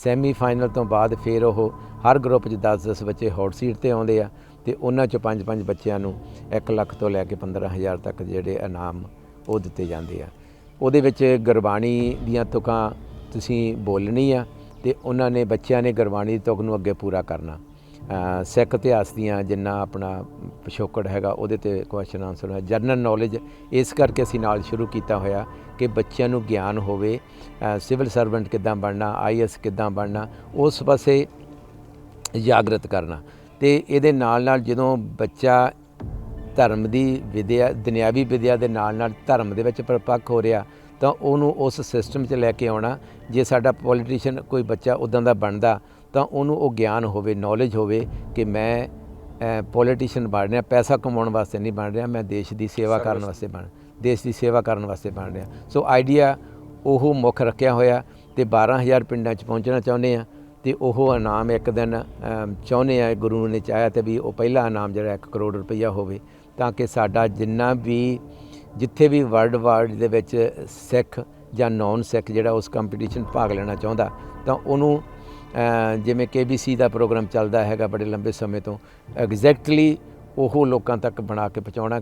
Semi final ਤੋਂ ਬਾਅਦ ਫਿਰ ਉਹ ਹਰ ਗਰੁੱਪ 'ਚ 10-10 ਬੱਚੇ ਹੌਟ ਸੀਟ ਤੇ ਆਉਂਦੇ ਆ ਤੇ ਉਹਨਾਂ 'ਚੋਂ 5-5 ਬੱਚਿਆਂ ਨੂੰ 1 ਲੱਖ ਤੋਂ ਲੈ ਕੇ 15000 ਤੱਕ ਜਿਹੜੇ ਇਨਾਮ ਉਹ ਦਿੱਤੇ ਜਾਂਦੇ ਆ। ਉਹਦੇ ਵਿੱਚ ਗੁਰਬਾਣੀ ਦੀਆਂ ਤੁਕਾਂ ਤੁਸੀਂ ਬੋਲਣੀ ਆ ਤੇ ਉਹਨਾਂ ਨੇ ਬੱਚਿਆਂ ਨੇ ਗੁਰਬਾਣੀ ਦੀ ਤੁਕ ਨੂੰ ਅੱਗੇ ਪੂਰਾ ਕਰਨਾ। ਸਿੱਖ ਇਤਿਹਾਸ ਦੀਆਂ ਜਿੰਨਾ ਆਪਣਾ ਪਿਛੋਕੜ ਹੈਗਾ, ਉਹਦੇ ਤੇ ਕੁਐਸਚਨ ਆਨਸਰ ਹੈ ਜਨਰਲ ਨੌਲੇਜ ਇਸ ਕਰਕੇ ਅਸੀਂ ਨਾਲ ਸ਼ੁਰੂ ਕੀਤਾ ਹੋਇਆ ਕਿ ਬੱਚਿਆਂ ਨੂੰ ਗਿਆਨ ਹੋਵੇ। ਸਿਵਲ ਸਰਵੈਂਟ ਕਿੱਦਾਂ ਬਣਨਾ ਆਈਐਸ ਕਿੱਦਾਂ ਬਣਨਾ, ਉਸ ਪਾਸੇ ਜਾਗਰਤ ਕਰਨਾ। ਤੇ ਇਹਦੇ ਨਾਲ ਨਾਲ ਜਦੋਂ ਬੱਚਾ ਧਰਮ ਦੀ ਵਿਦਿਆ, ਦੁਨਿਆਵੀ ਵਿਦਿਆ ਦੇ ਨਾਲ ਨਾਲ ਧਰਮ ਦੇ ਵਿੱਚ ਪਰਪੱਕ ਹੋ ਰਿਹਾ, ਤਾਂ ਉਹਨੂੰ ਉਸ ਸਿਸਟਮ 'ਚ ਲੈ ਕੇ ਆਉਣਾ। ਜੇ ਸਾਡਾ ਪੋਲੀਟੀਸ਼ੀਅਨ ਕੋਈ ਬੱਚਾ ਉਦਾਂ ਦਾ ਬਣਦਾ ਤਾਂ ਉਹਨੂੰ ਉਹ ਗਿਆਨ ਹੋਵੇ ਨੌਲੇਜ ਹੋਵੇ ਕਿ ਮੈਂ ਪੋਲੀਟੀਸ਼ੀਅਨ ਬਣ ਰਿਹਾ ਪੈਸਾ ਕਮਾਉਣ ਵਾਸਤੇ ਨਹੀਂ ਬਣ ਰਿਹਾ ਮੈਂ ਦੇਸ਼ ਦੀ ਸੇਵਾ ਕਰਨ ਵਾਸਤੇ ਬਣ ਦੇਸ਼ ਦੀ ਸੇਵਾ ਕਰਨ ਵਾਸਤੇ ਬਣ ਰਿਹਾ। ਸੋ ਆਈਡੀਆ ਉਹ ਮੁੱਖ ਰੱਖਿਆ ਹੋਇਆ ਤੇ 12000 ਪਿੰਡਾਂ 'ਚ ਪਹੁੰਚਣਾ ਚਾਹੁੰਦੇ ਆ ਤੇ ਉਹ ਇਨਾਮ ਇੱਕ ਦਿਨ ਚਾਹੁੰਦੇ ਆ ਗੁਰੂ ਨੇ ਚਾਹਿਆ ਤੇ ਵੀ ਉਹ ਪਹਿਲਾ ਇਨਾਮ ਜਿਹੜਾ 1 ਕਰੋੜ ਰੁਪਈਆ ਹੋਵੇ ਤਾਂ ਕਿ ਸਾਡਾ ਜਿੰਨਾ ਵੀ ਜਿੱਥੇ ਵੀ ਵਰਲਡ ਵਾਈਡ ਦੇ ਵਿੱਚ ਸਿੱਖ ਜਾਂ ਨੌਨ ਸਿੱਖ ਜਿਹੜਾ ਉਸ ਕੰਪੀਟੀਸ਼ਨ ਭਾਗ ਲੈਣਾ ਚਾਹੁੰਦਾ ਤਾਂ ਉਹਨੂੰ ਜਿਵੇਂ KBC ਦਾ ਪ੍ਰੋਗਰਾਮ ਚੱਲਦਾ ਹੈਗਾ ਬੜੇ ਲੰਬੇ ਸਮੇਂ ਤੋਂ ਐਗਜ਼ੈਕਟਲੀ ਉਹ ਲੋਕਾਂ ਤੱਕ ਬਣਾ ਕੇ ਪਹੁੰਚਾਉਣਾ